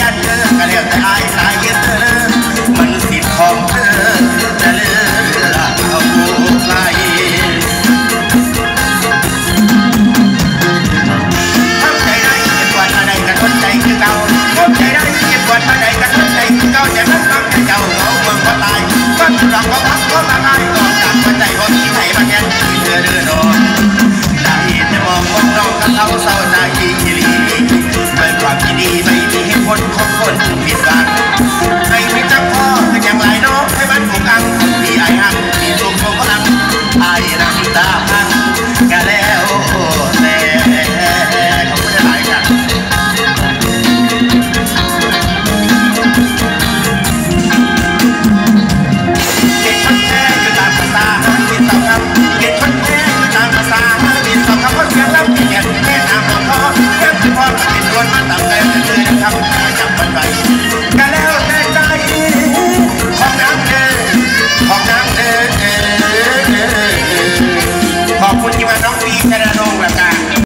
ยานเธอก็เรียกแต่อายสายเเธอมันสิทธิ์ของเธอ ขอบคุณที่มาน้องพีกระดงละกัน